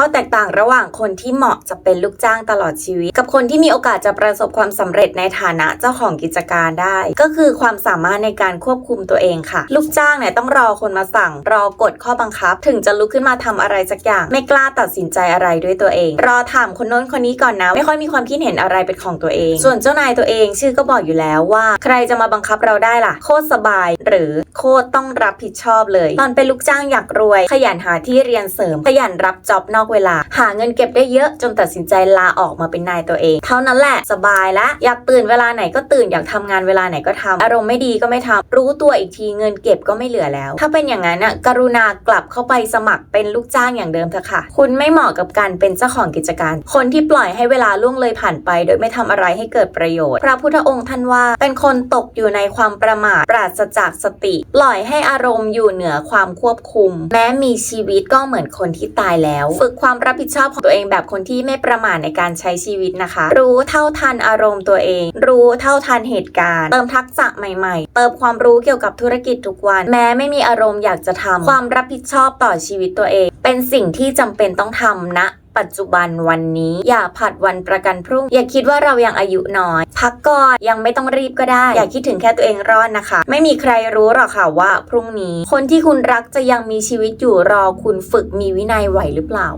ข้อแตกต่างระหว่างคนที่เหมาะจะเป็นลูกจ้างตลอดชีวิต กับคนที่มีโอกาสจะประสบความสำเร็จในฐานะเจ้าของกิจการได้ ก็คือความสามารถในการควบคุมตัวเองค่ะ ลูกจ้างเนี่ยต้องรอคนมาสั่ง รอกฎข้อบังคับ ถึงจะลุกขึ้นมาทำอะไรสักอย่าง ไม่กล้าตัดสินใจอะไรด้วยตัวเอง รอถามคนโน้นคนนี้ก่อนนะ ไม่ค่อยมีความคิดเห็นอะไรเป็นของตัวเอง ส่วนเจ้านายตัวเองชื่อก็บอกอยู่แล้วว่า ใครจะมาบังคับเราได้ล่ะ โคตรสบาย หรือโคตรต้องรับผิดชอบเลย ตอนเป็นลูกจ้างอยากรวย ขยันหาที่เรียนเสริม ขยันรับจ็อบนอกเวลา หาเงินเก็บได้เยอะจนตัดสินใจลาออกมาเป็นนายตัวเอง เท่านั้นแหละสบายละอยากตื่นเวลาไหนก็ตื่นอยากทำงานเวลาไหนก็ทำอารมณ์ไม่ดีก็ไม่ทำรู้ตัวอีกทีเงินเก็บก็ไม่เหลือแล้ว ถ้าเป็นอย่างนั้นน่ะกรุณากลับเข้าไปสมัครเป็นลูกจ้างอย่างเดิมเถอะค่ะ คุณไม่เหมาะกับการเป็นเจ้าของกิจการ คนที่ปล่อยให้เวลาล่วงเลยผ่านไป โดยไม่ทำอะไรให้เกิดประโยชน์ พระพุทธองค์ท่านว่า เป็นคนตกอยู่ในความประมาทปราศจากสติ ปล่อยให้อารมณ์อยู่เหนือความควบคุม แม้มีชีวิตก็เหมือนคนที่ตายแล้วฝึกความรับผิดชอบของตัวเองแบบคนที่ไม่ประมาทในการใช้ชีวิตนะคะ รู้เท่าทันอารมณ์ตัวเอง รู้เท่าทันเหตุการณ์ เติมทักษะใหม่ ๆ เติมความรู้เกี่ยวกับธุรกิจทุกวัน แม้ไม่มีอารมณ์อยากจะทำความรับผิดชอบต่อชีวิตตัวเอง เป็นสิ่งที่จำเป็นต้องทำนะปัจจุบันวันนี้ อย่าผัดวันประกันพรุ่ง อย่าคิดว่าเรายังอายุน้อย พักก่อนยังไม่ต้องรีบก็ได้ อย่าคิดถึงแค่ตัวเองรอดนะคะ ไม่มีใครรู้หรอกค่ะว่าพรุ่งนี้ คนที่คุณรักจะยังมีชีวิตอยู่รอคุณฝึกมีวินัยไหวหรือเปล่า